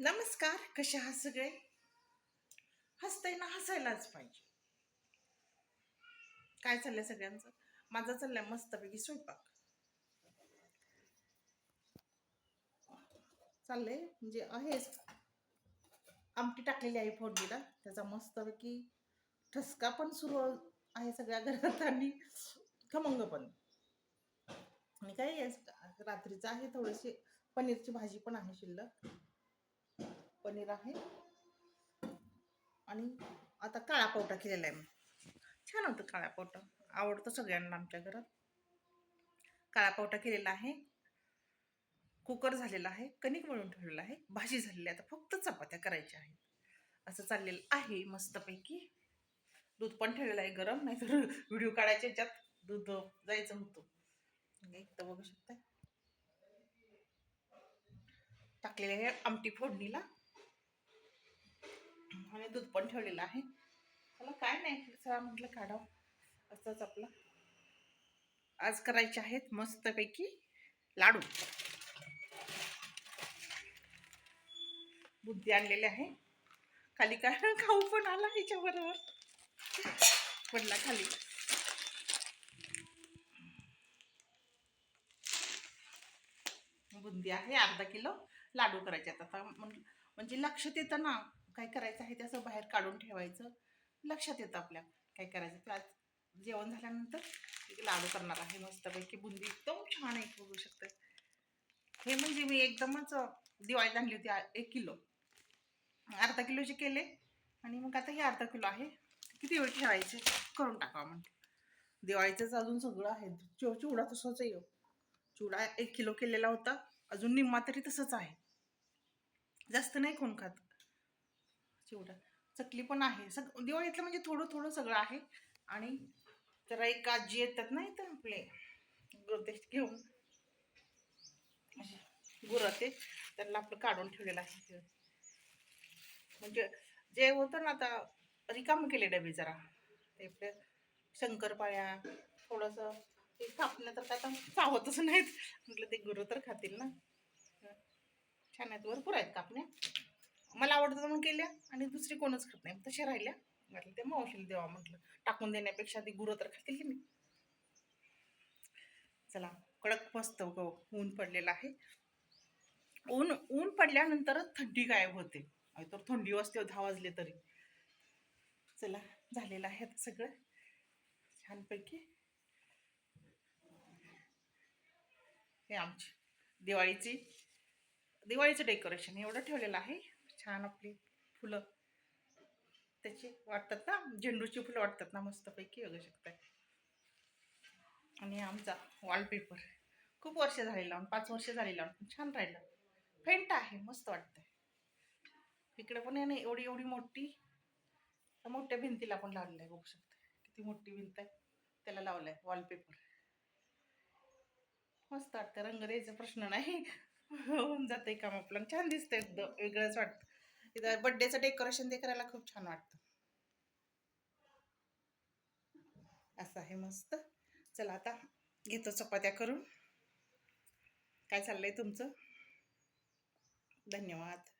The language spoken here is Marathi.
नमस्कार कसे आहात सगळे? हसताय ना हसायलाच पाहिजे. काय चाललंय सगळ्यांचं? माझं चाललाय मस्तपैकी स्वयंपाक. चाललंय म्हणजे आहेच आमटी टाकलेली आहे फोडणीला. त्याचा मस्तपैकी ठसका पण सुरू आहे सगळ्या घरात आणि खमंग पण. आणि काय आहे, रात्रीचं आहे थोडीशी पनीरची भाजी पण आहे शिल्लक. पनीर आहे. आणि आता काळा पावटा केलेला आहे मग छान होतं काळा पावटा. आवडतं सगळ्यांना आमच्या घरात. काळा पावटा केलेला आहे. कुकर झालेला आहे. कणिक वळून ठेवलेला आहे. भाजी झालेली आहे. आता फक्त चपात्या करायच्या आहेत. असं चाललेलं आहे मस्तपैकी. दूध पण ठेवलेलं आहे गरम. नाहीतर व्हिडिओ काढायच्या ह्याच्यात दूध जायचं होतं एक तर बघू शकता टाकलेले आहे आमटी फोडणीला. दूध पण ठेवलेलं आहे. मला काय नाही चला म्हटलं काढावं. असंच आपलं आज करायचे आहेत मस्तपैकी लाडू. बुद्धी आणलेले आहे. खाली काय? खाऊ पण आला ह्याच्याबरोबर. पडला खाली. बुंदी आहे अर्धा किलो. लाडू करायचे आहेत आता. म्हण- म्हणजे लक्ष देतं ना. काय करायचं आहे ते असं बाहेर काढून ठेवायचं. लक्षात येतं आपल्या काय करायचं आज जेवण झाल्यानंतर एक लाडू करणार आहे मस्तपैकी. बुंदी एकदम छान आहे बघू शकते हे म्हणजे मी एकदमच दिवाळीत आणली होती एक किलो. अर्धा किलोचे केले आणि मग आता हे अर्धा किलो आहे. किती वेळ ठेवायचे? करून टाकावं म्हणते. दिवाळीचंच अजून सगळं आहे. चिव चिवडा तसंच येऊ हो. चिवडा एक किलो केलेला होता. अजून निम्मा तरी तसंच आहे. जास्त नाही कोण खात. चिवडा चकली पण आहे. सग दिवाळीतलं म्हणजे थोडं थोडं सगळं आहे. आणि जरा एक आजी येतात ना इथं आपले. गुरते घेऊन. गुरते. त्यांना आपलं काढून ठेवलेलं आहे म्हणजे जे होतं ना आता रिकाम केले डबे जरा. ते आपल्या शंकरपाळ्या थोडंसं ते कापण्या तर काय आता चावतच नाहीत. म्हटलं ते गुरु तर खातील ना. छान आहेत. भरपूर आहेत कापण्या. मला आवडतं म्हणून केल्या आणि दुसरी कोणच खात नाही. तशा राहिल्या. म्हटलं ते मावशीला देवा म्हटलं. टाकून देण्यापेक्षा ती गुरं तर खातील की नाही? चला कडक मस्त ग- ऊन पडलेलं आहे. ऊन ऊन पडल्यानंतरच थंडी गायब होते. तर थंडी वाजते दहा वाजले तरी. चला झालेलं आहे आता सगळं. छानपैकी. हे आमची दिवाळीची दिवाळीचं डेकोरेशन एवढं ठेवलेलं आहे. छान आपली फुलं. त्याची वाटतात ना झेंडूची फुलं वाटतात ना मस्तपैकी बघू शकताय. आणि आमचा वॉलपेपर खूप वर्ष झाले लावून पाच वर्ष झाले लावून पण छान राहिलं. फेंट आहे मस्त वाटतंय. इकडे पण आहे ना एवढी एवढी मोठी. मोठ्या भिंतीला पण लावलेलं आहे बघू शकता किती मोठी भिंत आहे त्याला लावलंय वॉलपेपर मस्त वाटतं रंग द्यायचा प्रश्न नाही. होऊन जाते काम आपलं. छान दिसतं एकदम वेगळंच वाटतं इथं बड्डेचं डेकोरेशन ते करायला खूप छान वाटतं. असं आहे मस्त. चला आता घेतो चपात्या करून. काय चाललंय तुमचं? धन्यवाद.